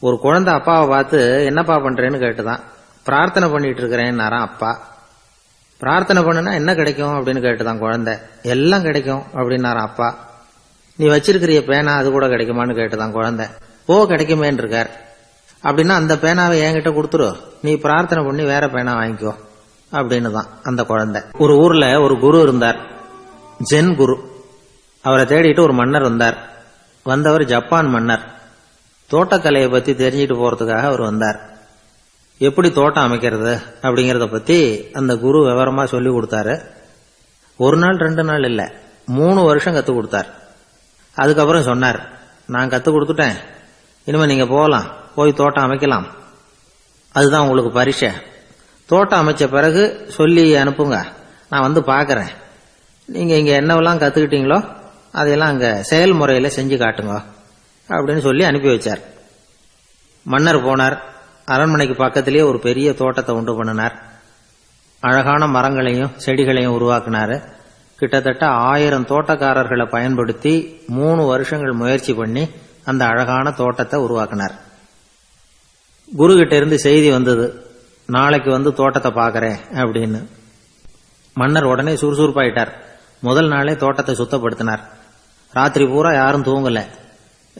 ஒரு குழந்தை அப்பாவை பார்த்து என்னப்பா பண்ணுறேன்னு கேட்டுதான். பிரார்த்தனை பண்ணிட்டு இருக்கிறேன்னாராம் அப்பா. பிரார்த்தனை பண்ணுனா என்ன கிடைக்கும்? அப்படின்னு கேட்டுதான் குழந்தை. எல்லாம் கிடைக்கும் அப்படின்னாராம் அப்பா. நீ வச்சிருக்கிறிய பேனா அது கூட கிடைக்குமான்னு கேட்டுதான் குழந்தை. ஓ கிடைக்குமேன்னு இருக்கார். அப்படின்னா அந்த பேனாவை என்கிட்ட கொடுத்துரு. நீ பிரார்த்தனை பண்ணி வேற பேனா வாங்கிக்கோ அப்படின்னு தான் அந்த குழந்தை. ஒரு ஊர்ல ஒரு குரு இருந்தார். ஜென் குரு. அவரை தேடிட்டு ஒரு மன்னர் வந்தார். வந்தவர் ஜப்பான் மன்னர். தோட்டக்கலையை பத்தி தெரிஞ்சுட்டு போறதுக்காக அவர் வந்தார். எப்படி தோட்டம் அமைக்கிறது அப்படிங்கறத பத்தி அந்த குரு விவரமா சொல்லி கொடுத்தாரு. ஒரு நாள் ரெண்டு நாள் இல்ல மூணு வருஷம் கற்றுக் கொடுத்தார். அதுக்கப்புறம் சொன்னார் நான் கத்து கொடுத்துட்டேன். இனிமே நீங்க போகலாம் போய் தோட்டம் அமைக்கலாம். அதுதான் உங்களுக்கு பரிசை. தோட்டம் அமைச்ச பிறகு சொல்லி அனுப்புங்க. நான் வந்து பார்க்குறேன் நீங்க இங்க என்னவெல்லாம் கத்துக்கிட்டீங்களோ அதையெல்லாம் அங்க செயல்முறையில செஞ்சு காட்டுங்க. அப்படின்னு சொல்லி அனுப்பி வச்சார். மன்னர் போனார். அரண்மனைக்கு பக்கத்திலேயே ஒரு பெரிய தோட்டத்தை உண்டு பண்ணினார். அழகான மரங்களையும் செடிகளையும் உருவாக்கினார். கிட்டத்தட்ட ஆயிரம் தோட்டக்காரர்களை பயன்படுத்தி மூணு வருஷங்கள் முயற்சி பண்ணி அந்த அழகான தோட்டத்தை உருவாக்கினார். குரு கிட்ட இருந்து செய்தி வந்தது. நாளைக்கு வந்து தோட்டத்தை பார்க்கறேன் அப்படின்னு. மன்னர் உடனே சுறுசுறுப்பாயிட்டார். முதல் நாளே தோட்டத்தை சுத்தப்படுத்தினார். ராத்திரி பூரா யாரும் தூங்கலை.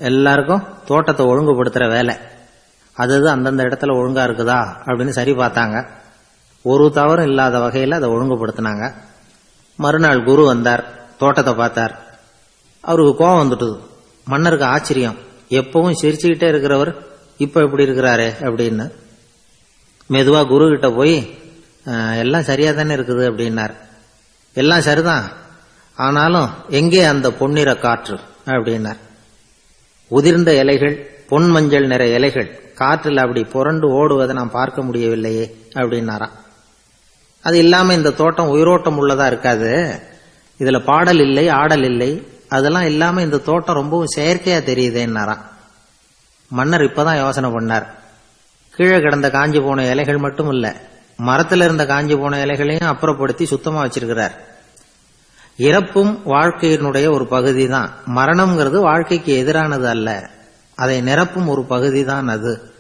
எல்லாருக்கும் தோட்டத்தை ஒழுங்குபடுத்துகிற வேலை. அது அந்தந்த இடத்துல ஒழுங்காக இருக்குதா அப்படின்னு சரி பார்த்தாங்க. ஒரு தவறும் இல்லாத வகையில் அதை ஒழுங்குபடுத்தினாங்க. மறுநாள் குரு வந்தார் தோட்டத்தை பார்த்தார். அவருக்கு கோபம் வந்துட்டுது. மன்னருக்கு ஆச்சரியம். எப்பவும் சிரிச்சுக்கிட்டே இருக்கிறவர் இப்போ எப்படி இருக்கிறாரே அப்படின்னு. மெதுவாக குரு கிட்ட போய் எல்லாம் சரியாக தானே இருக்குது அப்படின்னார். எல்லாம் சரிதான். ஆனாலும் எங்கே அந்த பொன்னிற காற்று? அப்படின்னார். உதிர்ந்த இலைகள் பொன் மஞ்சள் நிற இலைகள் காற்றில் அப்படி புரண்டு ஓடுவதை நான் பார்க்க முடியவில்லையே அப்படின்னாராம். அது இல்லாம இந்த தோட்டம் உயிரோட்டம் உள்ளதா இருக்காது. இதுல பாடல் இல்லை ஆடல் இல்லை. அதெல்லாம் இல்லாம இந்த தோட்டம் ரொம்பவும் செயற்கையா தெரியுதேன்னாராம். மன்னர் இப்பதான் யோசனை பண்ணார். கீழே கிடந்த காஞ்சி போன இலைகள் மட்டும் இல்ல மரத்துல இருந்த காஞ்சி போன இலைகளையும் அப்புறப்படுத்தி சுத்தமா வச்சிருக்கிறார். இறப்பும் வாழ்க்கையினுடைய ஒரு பகுதி தான் மரணம்ங்கிறது வாழ்க்கைக்கு எதிரானது அல்ல. அதை நிரப்பும் ஒரு பகுதி தான் அது.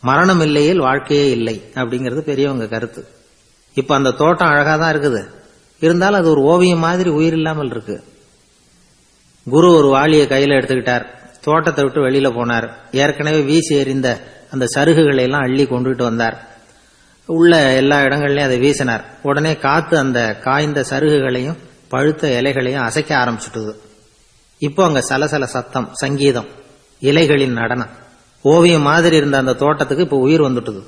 மரணம் இல்லையில் வாழ்க்கையே இல்லை அப்படிங்கிறது பெரியவங்க கருத்து. இப்ப அந்த தோட்டம் அழகா தான் இருக்குது. இருந்தாலும் அது ஒரு ஓவியம் மாதிரி உயிர் இல்லாமல் இருக்கு. குரு ஒரு வாளியை கையில எடுத்துக்கிட்டார். தோட்டத்தை விட்டு வெளியில போனார். ஏற்கனவே வீசி எறிந்த அந்த சருகுகளை எல்லாம் அள்ளி கொண்டுட்டு வந்தார். உள்ள எல்லா இடங்கள்லயும் அதை வீசினார். உடனே காத்து அந்த காய்ந்த சருகுகளையும் பழுத்த இலைகளையும் அசைக்க ஆரம்பிச்சுட்டுது. இப்போ அங்க சலசல சத்தம் சங்கீதம் இலைகளின் நடனம். ஓவியம் மாதிரி இருந்த அந்த தோட்டத்துக்கு இப்போ உயிர் வந்துட்டுது.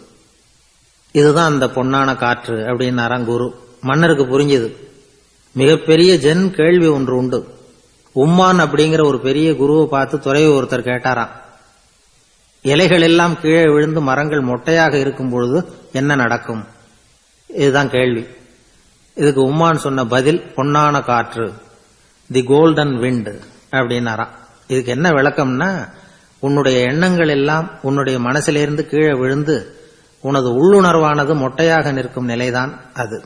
இதுதான் அந்த பொன்னான காற்று அப்படின்னாராம் குரு. மன்னருக்கு புரிஞ்சுது. மிகப்பெரிய ஜென் கேள்வி ஒன்று உண்டு. உம்மான் அப்படிங்கிற ஒரு பெரிய குருவை பார்த்து துறையை ஒருத்தர் கேட்டாராம். இலைகள் எல்லாம் கீழே விழுந்து மரங்கள் மொட்டையாக இருக்கும் பொழுது என்ன நடக்கும்? இதுதான் கேள்வி. இதுக்கு உம்மான் சொன்ன பதில் பொன்னான காற்று தி கோல்டன் விண்டு அப்படின்னாராம் இதுக்கு என்ன விளக்கம்னா உன்னுடைய எண்ணங்கள் எல்லாம் உன்னுடைய மனசிலிருந்து கீழே விழுந்து உனது உள்ளுணர்வானது மொட்டையாக நிற்கும் நிலைதான் அது.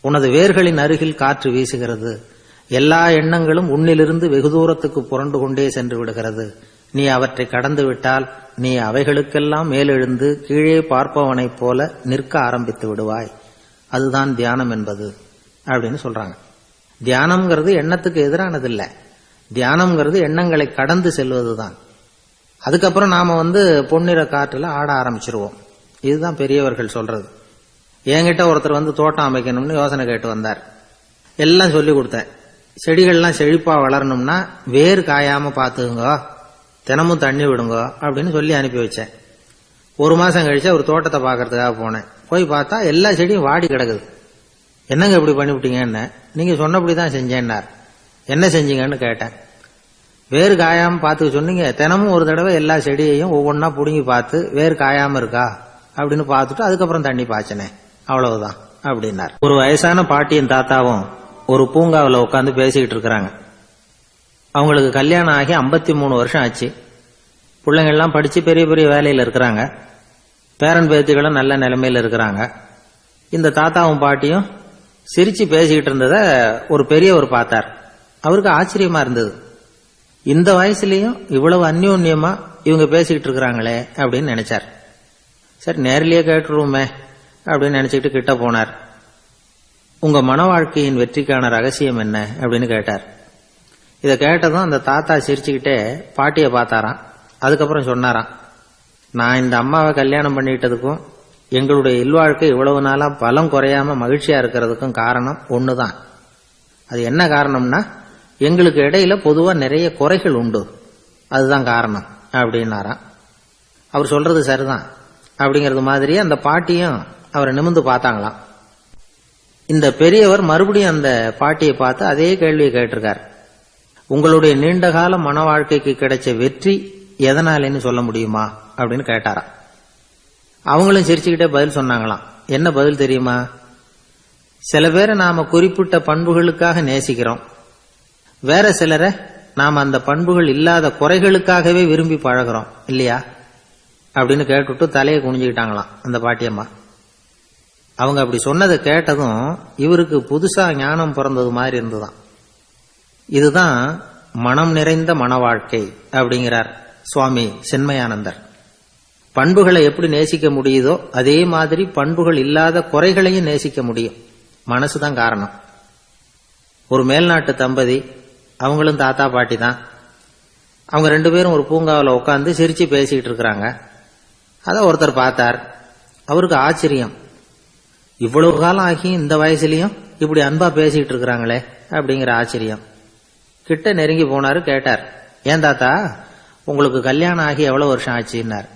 உனது வேர்களின் அருகில் காற்று வீசுகிறது. எல்லா எண்ணங்களும் உன்னிலிருந்து வெகு தூரத்துக்கு புரண்டு கொண்டே சென்று விடுகிறது. நீ அவற்றை கடந்து விட்டால் நீ அவைகளுக்கெல்லாம் மேலெழுந்து கீழே பார்ப்பவனைப் போல நிற்க ஆரம்பித்து விடுவாய். அதுதான் தியானம் என்பது அப்படின்னு சொல்றாங்க. தியானம்ங்கிறது எண்ணத்துக்கு எதிரானது இல்லை தியானம்ங்கிறது எண்ணங்களை கடந்து செல்வதுதான். அதுக்கப்புறம் நாம வந்து பொன்னிற காற்றுல ஆட ஆரம்பிச்சிருவோம். இதுதான் பெரியவர்கள் சொல்றது. என்கிட்ட ஒருத்தர் வந்து தோட்டம் அமைக்கணும்னு யோசனை கேட்டு வந்தார். எல்லாம் சொல்லி கொடுத்தேன். செடிகள்லாம் செழிப்பா வளரணும்னா வேர் காயாம பாத்துக்குங்க தினமும் தண்ணி விடுங்க அப்படின்னு சொல்லி அனுப்பி வச்சேன். ஒரு மாசம் கழிச்சு ஒரு தோட்டத்தை பார்க்கறதுக்காக போனேன். போய் பார்த்தா எல்லா செடியும் வாடி கிடக்குது. என்னங்க இப்படி பண்ணிவிட்டீங்கன்னு? நீங்க சொன்னபடி தான் செஞ்சேன்னார். என்ன செஞ்சீங்கன்னு கேட்டேன். வேர் காயாம பார்த்துக்க சொன்னீங்க. தினமும் ஒரு தடவை எல்லா செடியையும் ஒவ்வொன்றா பிடுங்கி பார்த்து வேர் காயாம இருக்கா? அப்படின்னு பார்த்துட்டு அதுக்கப்புறம் தண்ணி பாய்ச்சனே அவ்வளவுதான் அப்படின்னார். ஒரு வயசான பாட்டியின் தாத்தாவும் ஒரு பூங்காவில் உட்காந்து பேசிக்கிட்டு இருக்கிறாங்க. அவங்களுக்கு கல்யாணம் ஆகி 53 மூணு வருஷம் ஆச்சு. பிள்ளைங்கள்லாம் படிச்சு பெரிய பெரிய வேலையில் இருக்கிறாங்க. பேரன் பேத்திகளும் நல்ல நிலைமையில் இருக்கிறாங்க. இந்த தாத்தாவும் பாட்டியும் சிரிச்சு பேசிக்கிட்டு இருந்ததை ஒரு பெரியவர் பார்த்தார். அவருக்கு ஆச்சரியமா இருந்தது. இந்த வயசுலயும் இவ்வளவு அந்யோன்யமா இவங்க பேசிக்கிட்டு இருக்கிறாங்களே அப்படின்னு நினைச்சார். சரி நேரிலேயே கேட்டுருவோமே அப்படின்னு நினைச்சுக்கிட்டு கிட்ட போனார். உங்க மன வாழ்க்கையின் வெற்றிக்கான ரகசியம் என்ன அப்படின்னு கேட்டார். இதை கேட்டதும் அந்த தாத்தா சிரிச்சுக்கிட்டே பாட்டியை பார்த்தாராம். அதுக்கப்புறம் சொன்னாராம். நான் இந்த அம்மாவை கல்யாணம் பண்ணிட்டதுக்கும் எங்களுடைய இல்வாழ்க்கை இவ்வளவு நாளாக பலம் குறையாம மகிழ்ச்சியா இருக்கிறதுக்கும் காரணம் ஒன்று தான் அது என்ன காரணம்னா எங்களுக்கு இடையில பொதுவாக நிறைய குறைகள் உண்டு. அதுதான் காரணம் அப்படின்னாராம். அவர் சொல்றது சரிதான். அப்படிங்கிறது மாதிரி அந்த பாட்டியும் அவரை நிமிந்து பார்த்தாங்களாம். இந்த பெரியவர் மறுபடியும் அந்த பாட்டியை பார்த்து அதே கேள்வியை கேட்டிருக்கார். உங்களுடைய நீண்டகால மன வாழ்க்கைக்கு கிடைச்ச வெற்றி எதனாலேன்னு சொல்ல முடியுமா? அப்படின்னு கேட்டாராம். அவங்களும் சிரிச்சுக்கிட்டே பதில் சொன்னாங்களாம். என்ன பதில் தெரியுமா? சில பேரை நாம குறிப்பிட்ட பண்புகளுக்காக நேசிக்கிறோம். வேற சிலரை நாம் அந்த பண்புகள் இல்லாத குறைகளுக்காகவே விரும்பி பழகிறோம் இல்லையா? அப்படின்னு கேட்டுட்டு தலையை குனிஞ்சுக்கிட்டாங்களாம் அந்த பாட்டியம்மா. அவங்க அப்படி சொன்னதை கேட்டதும் இவருக்கு புதுசா ஞானம் பிறந்தது மாதிரி இருந்துதான் இதுதான் மனம் நிறைந்த மன வாழ்க்கை அப்படிங்கிறார் சுவாமி சென்மயானந்தர். பண்புகளை எப்படி நேசிக்க முடியுதோ அதே மாதிரி பண்புகள் இல்லாத குறைகளையும் நேசிக்க முடியும். மனசுதான் காரணம். ஒரு மேல்நாட்டு தம்பதி அவங்களும் தாத்தா பாட்டி தான். அவங்க ரெண்டு பேரும் ஒரு பூங்காவில் உட்காந்து சிரிச்சு பேசிக்கிட்டு இருக்கிறாங்க. அதை ஒருத்தர் பார்த்தார். அவருக்கு ஆச்சரியம். இவ்வளவு காலம் ஆகி இந்த வயசுலயும் இப்படி அன்பா பேசிக்கிட்டு இருக்கிறாங்களே அப்படிங்கிற ஆச்சரியம். கிட்ட நெருங்கி போனாரு கேட்டார். ஏன் தாத்தா உங்களுக்கு கல்யாணம் ஆகி எவ்வளவு வருஷம் ஆச்சுன்னார்.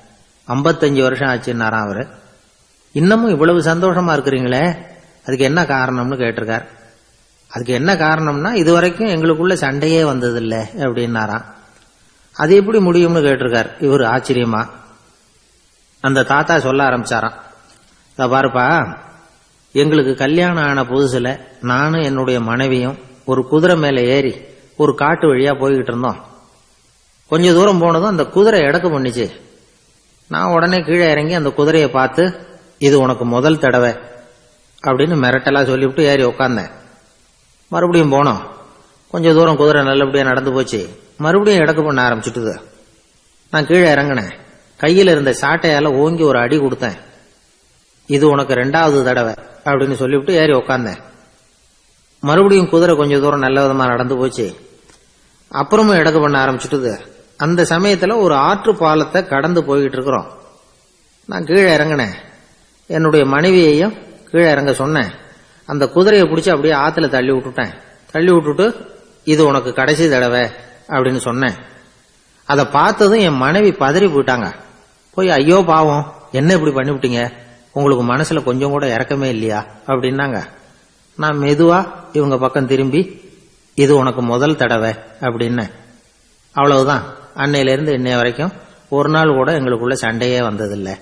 ஐம்பத்தஞ்சு வருஷம் ஆச்சுன்னாராம் அவரு. இன்னமும் இவ்வளவு சந்தோஷமா இருக்கிறீங்களே அதுக்கு என்ன காரணம்னு கேட்டிருக்கார். அதுக்கு என்ன காரணம்னா இதுவரைக்கும் எங்களுக்குள்ள சண்டையே வந்ததில்லை அப்படின்னாராம். அது எப்படி முடியும்னு கேட்டிருக்கார் இவர் ஆச்சரியமா. அந்த தாத்தா சொல்ல ஆரம்பிச்சாராம். "இதோ பாருப்பா எங்களுக்கு கல்யாணம் ஆன புதுசுல நானும் என்னுடைய மனைவியும் ஒரு குதிரை மேல ஏறி ஒரு காட்டு வழியா போய்கிட்டு இருந்தோம். கொஞ்ச தூரம் போனதும் அந்த குதிரை இடக்கு பண்ணிச்சு. நான் உடனே கீழே இறங்கி அந்த குதிரையை பார்த்து இது உனக்கு முதல் தடவை அப்படின்னு மிரட்டலாக சொல்லிவிட்டு ஏறி உட்காந்தேன் மறுபடியும் போனோம். கொஞ்சம் தூரம் குதிரை நல்லபடியாக நடந்து போச்சு. மறுபடியும் இடக்கு பண்ண ஆரம்பிச்சுட்டுது. நான் கீழே இறங்கினேன். கையில் இருந்த சாட்டையால் ஓங்கி ஒரு அடி கொடுத்தேன். இது உனக்கு ரெண்டாவது தடவை அப்படின்னு சொல்லிவிட்டு ஏறி உக்காந்தேன். மறுபடியும் குதிரை கொஞ்சம் தூரம் நல்ல விதமாக நடந்து போச்சு. அப்புறமும் இடக்கு பண்ண ஆரம்பிச்சுட்டுது. அந்த சமயத்தில் ஒரு ஆற்று பாலத்தை கடந்து போய்கிட்டு இருக்கிறோம் நான் கீழே இறங்கினேன். என்னுடைய மனைவியையும் கீழே இறங்க சொன்னேன். அந்த குதிரையை பிடிச்சி அப்படியே ஆற்றுல தள்ளி விட்டுட்டேன். தள்ளி விட்டுட்டு இது உனக்கு கடைசி தடவை அப்படின்னு சொன்னேன். அதை பார்த்ததும் என் மனைவி பதறி போயிட்டாங்க. போய் ஐயோ பாவம் என்ன இப்படி பண்ணிவிட்டீங்க? உங்களுக்கு மனசில் கொஞ்சம் கூட இறக்கமே இல்லையா? அப்படின்னாங்க. நான் மெதுவாக இவங்க பக்கம் திரும்பி இது உனக்கு முதல் தடவை அப்படின்னேன். அவ்வளவுதான். அன்னையிலிருந்து இன்னைய வரைக்கும் ஒரு நாள் கூட எங்களுக்குள்ள சண்டையே வந்ததில்லை.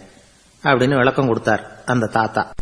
அப்படின்னு விளக்கம் கொடுத்தார் அந்த தாத்தா.